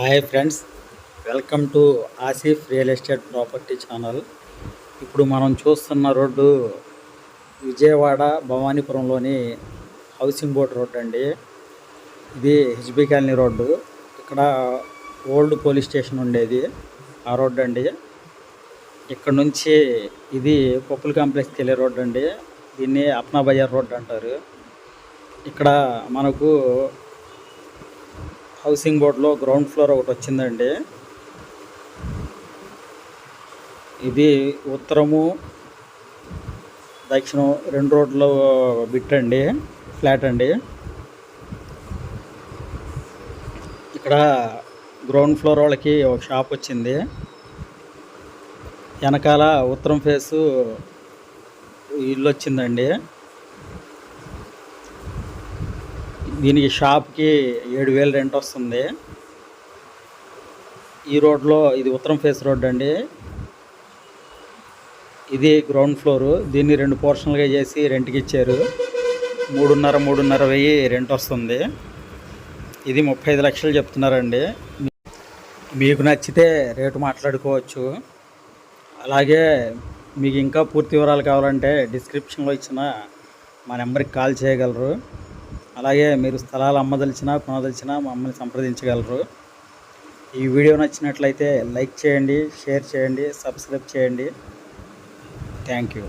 Hi friends welcome to Asif real estate property channel ఇప్పుడు మనం చూస్తున్న రోడ్డు విజయవాడ భవానీపురంలోని హౌసింగ్ బోర్డ్ రోడ్ అండి. ఇది హెచ్బి కాలనీ రోడ్డు. ఇక్కడ ఓల్డ్ పోలీస్ స్టేషన్ ఉండేది. ఆ రోడ్డు అండి. ఇక్కడ నుంచి ఇది పప్పుల కాంప్లెక్స్కి వెళ్ళే రోడ్డు అండి. దీన్ని అప్నా బజార్ రోడ్ అంటారు. ఇక్కడ మనకు హౌసింగ్ బోర్డులో గ్రౌండ్ ఫ్లోర్ ఒకటి వచ్చిందండి. ఇది ఉత్తరము దక్షిణం రెండు రోడ్లు బిట్ అండి ఫ్లాట్ అండి. ఇక్కడ గ్రౌండ్ ఫ్లోర్ వాళ్ళకి ఒక షాప్ వచ్చింది. వెనకాల ఉత్తరం ఫేసు ఇల్లు వచ్చిందండి. దీనికి షాప్కి ఏడు వేలు రెంట్ వస్తుంది. ఈ రోడ్లో ఇది ఉత్తరం ఫేస్ రోడ్ అండి. ఇది గ్రౌండ్ ఫ్లోరు. దీన్ని రెండు పోర్షన్లుగా చేసి రెంట్కి ఇచ్చారు. మూడున్నర మూడున్నర వెయ్యి రెంట్ వస్తుంది. ఇది ముప్పై ఐదు లక్షలు చెప్తున్నారండి. మీకు నచ్చితే రేటు మాట్లాడుకోవచ్చు. అలాగే మీకు ఇంకా పూర్తి వివరాలు కావాలంటే డిస్క్రిప్షన్లో ఇచ్చిన మా నెంబర్కి కాల్ చేయగలరు. అలాగే మీరు స్థలాలు అమ్మదలిచినా కొనదలిచినా మమ్మల్ని సంప్రదించగలరు. ఈ వీడియో నచ్చినట్లయితే లైక్ చేయండి షేర్ చేయండి సబ్స్క్రైబ్ చేయండి. Thank you.